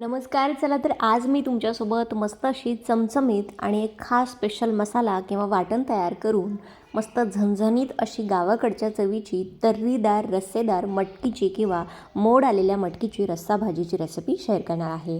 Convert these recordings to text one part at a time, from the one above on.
नमस्कार चला तर आज मी तुमच्यासोबत मस्त अशी चमचमीत आणि एक खास स्पेशल मसाला किंवा वाटण तयार करून मस्त झणझणीत अशी गावाकडच्या चवीची तर्रीदार रस्सेदार मटकीची किंवा मोड आलेल्या मटकीची रस्सा भाजीची रेसिपी शेअर करणार आहे.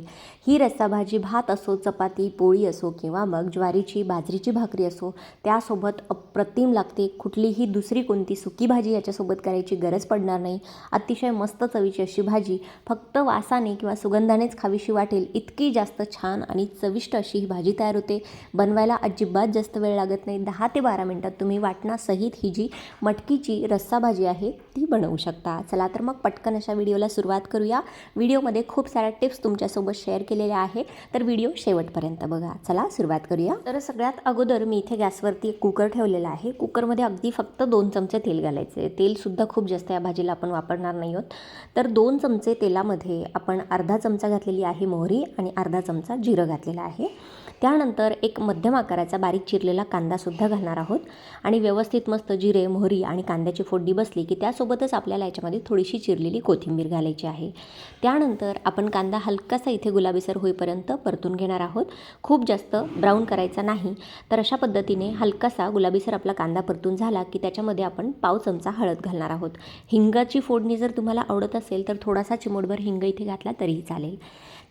ही रस्सा भाजी भात असो चपाती पोळी असो किंवा मग ज्वारीची बाजरीची भाकरी असो त्यासोबत अप्रतिम लागते. कुठलीही दुसरी कोणती सुकी भाजी याच्यासोबत करायची गरज पडणार नाही. अतिशय मस्त चवीची अशी भाजी फक्त वासाने किंवा सुगंधानेच खावीशी वाटेल इतकी जास्त छान आणि चविष्ट अशी ही भाजी तयार होते. बनवायला अजिबात जास्त वेळ लागत नाही. दहा ते बारा मिनटात तुम्ही वाटणासहित ही जी मटकीची रस्सा भाजी आहे ती बनवू शकता. चला तर मग पटकन अशा व्हिडिओला सुरुवात करूया. व्हिडिओमध्ये खूप साऱ्या टिप्स तुमच्यासोबत शेअर केलेल्या आहे तर व्हिडिओ शेवटपर्यंत बघा. चला सुरुवात करूया. तर सगळ्यात अगोदर मी इथे गॅसवरती एक कुकर ठेवलेला आहे. कुकरमध्ये अगदी फक्त दोन चमचे तेल घालायचे. तेलसुद्धा खूप जास्त या भाजीला आपण वापरणार नाही आहोत. तर दोन चमचे तेलामध्ये आपण अर्धा चमचा घातलेली आहे मोहरी आणि अर्धा चमचा जिरं घातलेला आहे. त्यानंतर एक मध्यम आकाराचा बारीक चिरलेला कांदासुद्धा घालणार आहोत. आणि व्यवस्थित मस्त जिरे मोहरी आणि कांद्याची फोडणी बसली की त्यासोबतच आपल्याला याच्यामध्ये थोडीशी चिरलेली कोथिंबीर घालायची आहे. त्यानंतर आपण कांदा हलकासा इथे गुलाबीसर होईपर्यंत परतून घेणार आहोत. खूप जास्त ब्राऊन करायचा नाही तर अशा पद्धतीने हलकासा गुलाबीसर आपला कांदा परतून झाला की त्याच्यामध्ये आपण पाव चमचा हळद घालणार आहोत. हिंगाची फोडणी जर तुम्हाला आवडत असेल तर थोडासा चिमूटभर हिंग इथे घातला तरीही चालेल.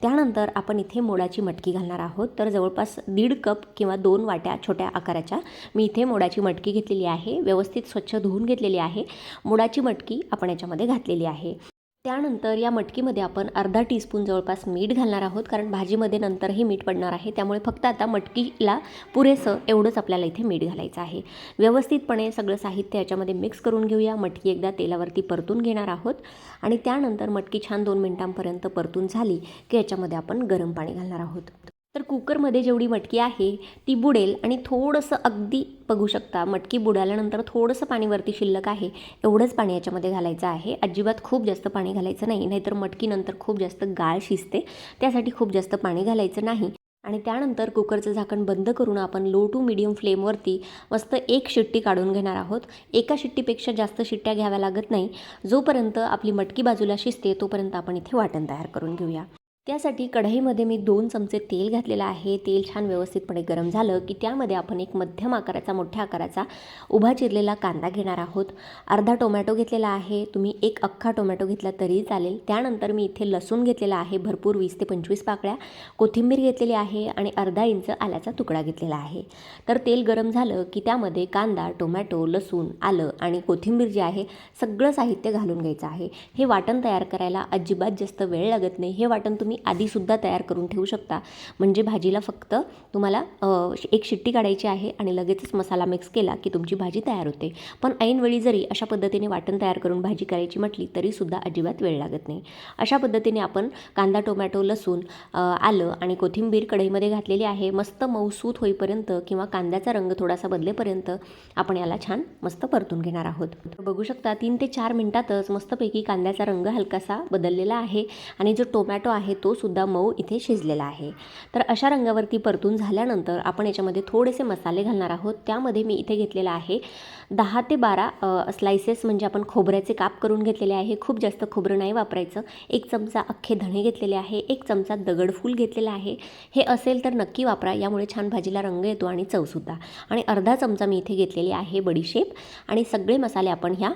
त्यानंतर आपण इथे मोडाची मटकी घालणार आहोत. तर जवळपास दीड कप किंवा दोन वाट्या छोट्या आकाराच्या मी इथे मोडाची मटकी घेतलेली आहे. व्यवस्थित स्वच्छ धुवून घेतलेली आहे. मोडाची मटकी आपण याच्यामध्ये घातलेली आहे. त्यानंतर या मटकीमध्ये आपण अर्धा टीस्पून जवळपास मीठ घालणार आहोत. कारण भाजीमध्ये नंतरही मीठ पडणार आहे. त्यामुळे फक्त आता मटकीला पुरेसं एवढंच आपल्याला इथे मीठ घालायचं आहे. व्यवस्थितपणे सगळं साहित्य याच्यामध्ये मिक्स करून घेऊया. मटकी एकदा तेलावरती परतून घेणार आहोत. आणि त्यानंतर मटकी छान दोन मिनटांपर्यंत परतून झाली की याच्यामध्ये आपण गरम पाणी घालणार आहोत. तर कुकरमध्ये जेवढी मटकी आहे ती बुडेल आणि थोडंसं अगदी बघू शकता मटकी बुडाल्यानंतर थोडंसं पाणी वरती शिल्लक आहे एवढंच पाणी याच्यामध्ये घालायचं आहे. अजिबात खूप जास्त पाणी घालायचं नाही नाहीतर मटकीनंतर खूप जास्त गाळ शिजते त्यासाठी खूप जास्त पाणी घालायचं नाही. आणि त्यानंतर कुकरचं झाकण बंद करून आपण लो टू मिडियम फ्लेमवरती मस्त एक शिट्टी काढून घेणार आहोत. एका शिट्टीपेक्षा जास्त शिट्ट्या घ्याव्या लागत नाही. जोपर्यंत आपली मटकी बाजूला शिजते तोपर्यंत आपण इथे वाटण तयार करून घेऊया. त्यासाठी कढईमध्ये मी दोन चमचे तेल घातलेलं आहे. तेल छान व्यवस्थितपणे गरम झालं की त्यामध्ये आपण एक मध्यम आकाराचा मोठ्या आकाराचा उभा चिरलेला कांदा घेणार आहोत. अर्धा टोमॅटो घेतलेला आहे. तुम्ही एक अख्खा टोमॅटो घेतला तरी चालेल. त्यानंतर मी इथे लसूण घेतलेला आहे. भरपूर वीस ते पंचवीस पाकळ्या. कोथिंबीर घेतलेली आहे आणि अर्धा इंच आल्याचा तुकडा घेतलेला आहे. तर तेल गरम झालं की त्यामध्ये कांदा टोमॅटो लसूण आलं आणि कोथिंबीर जे आहे सगळं साहित्य घालून घ्यायचं आहे. हे वाटण तयार करायला अजिबात जास्त वेळ लागत नाही. हे वाटण तुम्ही तुम्ही आधीसुद्धा तयार करून ठेवू शकता. म्हणजे भाजीला फक्त तुम्हाला एक शिट्टी काढायची आहे आणि लगेचच मसाला मिक्स केला की तुमची भाजी तयार होते. पण ऐनवेळी जरी अशा पद्धतीने वाटण तयार करून भाजी करायची म्हटली तरीसुद्धा अजिबात वेळ लागत नाही. अशा पद्धतीने आपण कांदा टोमॅटो लसूण आलं आणि कोथिंबीर कढईमध्ये घातलेली आहे. मस्त मऊसूत होईपर्यंत किंवा कांद्याचा रंग थोडासा बदलेपर्यंत आपण याला छान मस्त परतून घेणार आहोत. बघू शकता तीन ते चार मिनटातच मस्तपैकी कांद्याचा रंग हलकासा बदललेला आहे आणि जो टोमॅटो आहे तो सुद्धा मऊ इथे शिजलेला आहे. तर अशा रंगावरती परतून झाल्यानंतर आपण याच्यामध्ये थोडेसे मसाले घालणार आहोत. त्यामध्ये मी इथे घेतलेला आहे दहा ते बारा स्लायसेस म्हणजे आपण खोबऱ्याचे काप करून घेतलेले आहे. खूप जास्त खोबरं नाही वापरायचं. एक चमचा अख्खे धणे घेतलेले आहे. एक चमचा दगडफूल घेतलेला आहे. हे असेल तर नक्की वापरा. यामुळे छान भाजीला रंग येतो आणि चवसुद्धा आणि अर्धा चमचा मी इथे घेतलेली आहे बडीशेप आणि सगळे मसाले आपण ह्या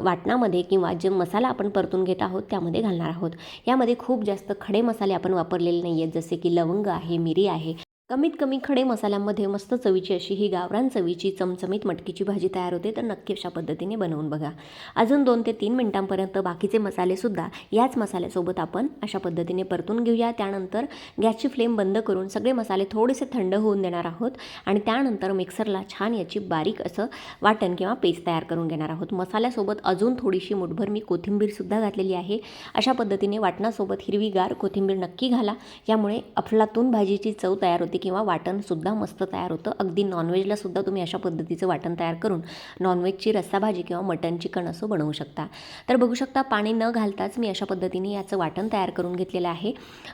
वाटणामध्ये किंवा जे मसाला आपण परतून घेत आहोत त्यामध्ये घालणार आहोत. यामध्ये खूप जास्त खड मसाले आपण वापरलेले नाही आहेत जसे की लवंग आहे मिरी आहे. कमीत कमी खडे मसाल्यांमध्ये मस्त चवीची अशी ही गावरान चवीची चमचमीत मटकीची भाजी तयार होते तर नक्की अशा पद्धतीने बनवून बघा. अजून दोन ते तीन मिनटांपर्यंत बाकीचे मसालेसुद्धा याच मसाल्यासोबत आपण अशा पद्धतीने परतून घेऊया. त्यानंतर गॅसची फ्लेम बंद करून सगळे मसाले थोडेसे थंड होऊन देणार आहोत आणि त्यानंतर मिक्सरला छान याची बारीक असं वाटण किंवा पेस्ट तयार करून घेणार आहोत. मसाल्यासोबत अजून थोडीशी मुठभर मी कोथिंबीरसुद्धा घातलेली आहे. अशा पद्धतीने वाटणासोबत हिरवीगार कोथिंबीर नक्की घाला. यामुळे अफलातून भाजीची चव तयार होते किंवा वाटणसुद्धा मस्त तयार होतं. अगदी नॉनव्हेजलासुद्धा तुम्ही अशा पद्धतीचं वाटण तयार करून नॉनव्हेजची रस्साभाजी किंवा मटन चिकन असं बनवू शकता. तर बघू शकता पाणी न घालताच मी अशा पद्धतीने याचं वाटण तयार करून घेतलेलं आहे.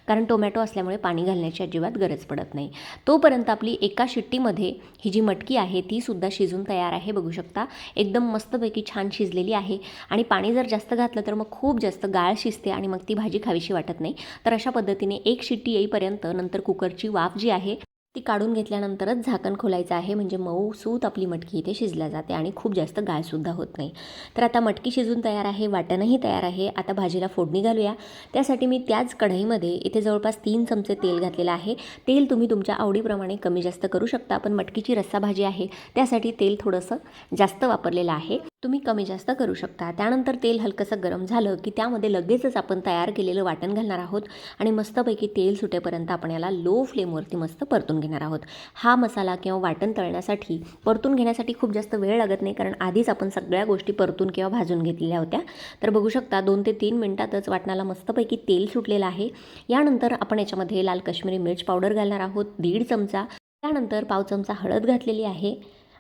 कारण टोमॅटो असल्यामुळे पाणी घालण्याची अजिबात गरज पडत नाही. तोपर्यंत आपली एका शिट्टीमध्ये ही जी मटकी आहे ती सुद्धा शिजून तयार आहे. बघू शकता एकदम मस्तपैकी छान शिजलेली आहे. आणि पाणी जर जास्त घातलं तर मग खूप जास्त गाळ शिजते आणि मग ती भाजी खावीशी वाटत नाही. तर अशा पद्धतीने एक शिट्टी येईपर्यंत नंतर कुकरची वाफ जी आहे ती काढून घेतल्यानंतरच झाकण खोलायचं आहे. म्हणजे मऊ सूत आपली मटकी इथे शिजल्या जाते आणि खूप जास्त गाळसुद्धा होत नाही. तर आता मटकी शिजून तयार आहे वाटणही तयार आहे. आता भाजीला फोडणी घालूया. त्यासाठी मी त्याच कढईमध्ये इथे जवळपास तीन चमचे तेल घातलेलं आहे. तेल तुम्ही तुमच्या आवडीप्रमाणे कमी जास्त करू शकता पण मटकीची रस्सा भाजी आहे. त्यासाठी तेल थोडंसं जास्त वापरलेलं आहे. तुम्ही कमी जास्त करू शकता. त्यानंतर तेल हलकंसं गरम झालं की त्यामध्ये लगेचच आपण तयार केलेलं वाटण घालणार आहोत. आणि मस्तपैकी तेल सुटेपर्यंत आपण याला लो फ्लेमवरती मस्त परतून घेणार आहोत. हा मसाला किंवा वाटण तळण्यासाठी परतून घेण्यासाठी खूप जास्त वेळ लागत नाही कारण आधीच आपण सगळ्या गोष्टी परतून किंवा भाजून घेतलेल्या होत्या. तर बघू शकता दोन ते तीन मिनटातच वाटणाला मस्तपैकी तेल सुटलेलं आहे. यानंतर आपण याच्यामध्ये लाल काश्मीरी मिर्च पावडर घालणार आहोत दीड चमचा. त्यानंतर पाव चमचा हळद घातलेली आहे.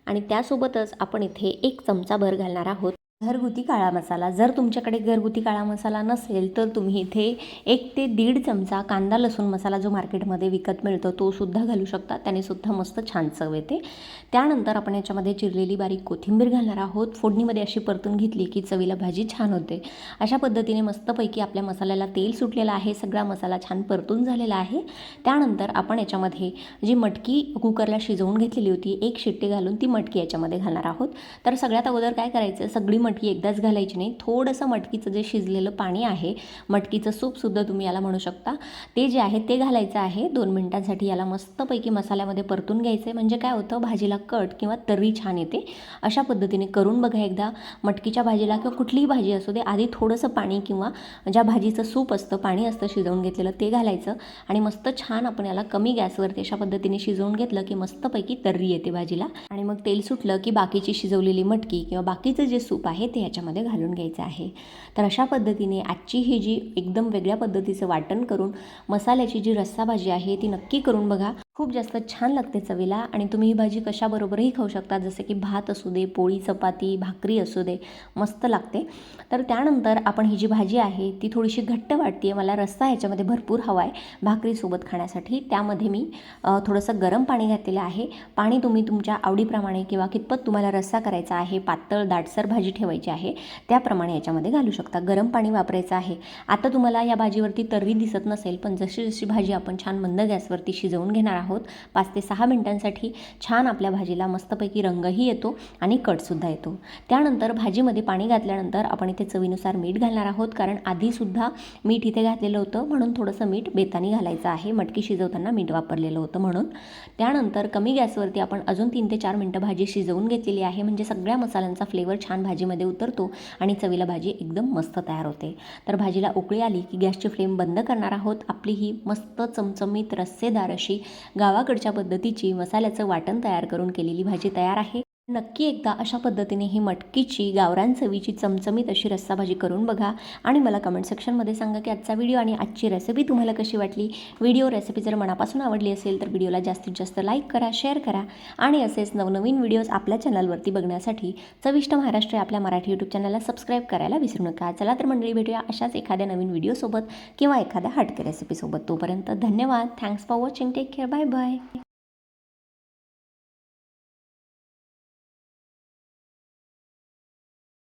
आणि त्यासोबतच आपण इथे एक चमचा भर घालणार आहोत. घरगुती काळा मसाला. जर तुमच्याकडे घरगुती काळा मसाला नसेल तर तुम्ही इथे एक ते दीड चमचा कांदा लसूण मसाला जो मार्केटमध्ये विकत मिळतो तो सुद्धा घालू शकता. त्याने सुद्धा मस्त छान चव येते. त्यानंतर आपण याच्यामध्ये चिरलेली बारीक कोथिंबीर घालणार आहोत. फोडणीमध्ये अशी परतून घेतली की चवीला भाजी छान होते. अशा पद्धतीने मस्तपैकी आपल्या मसाल्याला तेल सुटलेलं आहे. सगळा मसाला छान परतून झालेला आहे. त्यानंतर आपण याच्यामध्ये जी मटकी कुकरला शिजवून घेतलेली होती एक शिट्टी घालून ती मटकी याच्यामध्ये घालणार आहोत. तर सगळ्यात अगोदर काय करायचं? सगळी मटकी एकदाच घालायची नाही. थोडंसं मटकीचं जे शिजलेलं पाणी आहे मटकीचं सूपसुद्धा तुम्ही याला म्हणू शकता. ते जे आहे ते घालायचं आहे. दोन मिनटांसाठी याला मस्तपैकी मसाल्यामध्ये परतून घ्यायचं आहे म्हणजे काय होतं? भाजीला कट किंवा तर्री छान येते. अशा पद्धतीने करून बघा एकदा. मटकीच्या भाजीला किंवा कुठलीही भाजी असू दे आधी थोडंसं पाणी किंवा ज्या भाजीचं सूप असतं पाणी असतं शिजवून घेतलेलं ते घालायचं. आणि मस्त छान आपण याला कमी गॅसवरती अशा पद्धतीने शिजवून घेतलं की मस्तपैकी तर्री येते भाजीला. आणि मग तेल सुटलं की बाकीची शिजवलेली मटकी किंवा बाकीचं जे सूप आहे ते ह्याच्यामध्ये घालून घ्यायचं आहे. तर अशा पद्धतीने आजची ही जी एकदम वेगळ्या पद्धतीचं वाटण करून मसाल्याची जी रस्सा भाजी आहे ती नक्की करून बघा. खूप जास्त छान लागते चवीला आणि तुम्ही ही भाजी कशाबरोबरही खाऊ शकता. जसे की भात असू दे पोळी चपाती भाकरी असू दे मस्त लागते. तर त्यानंतर आपण ही जी भाजी आहे ती थोडीशी घट्ट वाटते आहे मला रस्सा ह्याच्यामध्ये भरपूर हवा आहे भाकरीसोबत खाण्यासाठी. त्यामध्ये मी थोडंसं गरम पाणी घातलेलं आहे. पाणी तुम्ही तुमच्या आवडीप्रमाणे किंवा कितपत तुम्हाला रस्सा करायचा आहे पातळ दाटसर भाजी ठेवायची आहे त्याप्रमाणे याच्यामध्ये घालू शकता. गरम पाणी वापरायचं आहे. आता तुम्हाला या भाजीवरती तर्री दिसत नसेल पण जशी जशी भाजी आपण छान मंद गॅसवरती शिजवून घेणार आहोत पाच ते सहा मिनिटांसाठी छान आपल्या भाजीला मस्तपैकी रंगही येतो आणि कटसुद्धा येतो. त्यानंतर भाजीमध्ये पाणी घातल्यानंतर आपण इथे चवीनुसार मीठ घालणार आहोत. कारण आधीसुद्धा मीठ इथे घातलेलं होतं. म्हणून थोडंसं मीठ बेतानी घालायचं आहे. मटकी शिजवताना मीठ वापरलेलं होतं म्हणून. त्यानंतर कमी गॅसवरती आपण अजून तीन ते चार मिनटं भाजी शिजवून घेतलेली आहे. म्हणजे सगळ्या मसाल्यांचा फ्लेवर छान भाजीमध्ये उतरतो आणि चवीला भाजी एकदम मस्त तयार होते. तर भाजीला उकळी आली की गॅसची फ्लेम बंद करणार आहोत. आपली ही मस्त चमचमीत रस्सेदार अशी गावाकडच्या पद्धतीची मसाल्याचं वाटण तयार करून केलेली भाजी तयार आहे. नक्की एकदा अशा पद्धतीने ही मटकीची गावरान चवीची चमचमीत अशी रस्साभाजी करून बघा आणि मला कमेंट सेक्शनमध्ये सांगा की आजचा व्हिडिओ आणि आजची रेसिपी तुम्हाला कशी वाटली? व्हिडिओ रेसिपी जर मनापासून आवडली असेल तर व्हिडिओला जास्तीत जास्त लाईक करा शेअर करा आणि असेच नवनवीन व्हिडिओज आपल्या चॅनलवरती बघण्यासाठी चविष्ट महाराष्ट्र आपल्या मराठी यूट्यूब चॅनलला सबस्क्राईब करायला विसरू नका. चला तर मंडळी भेटूया अशाच एखाद्या नवीन व्हिडिओसोबत किंवा एखाद्या हटके रेसिपीसोबत तोपर्यंत धन्यवाद. Thanks for watching take care bye bye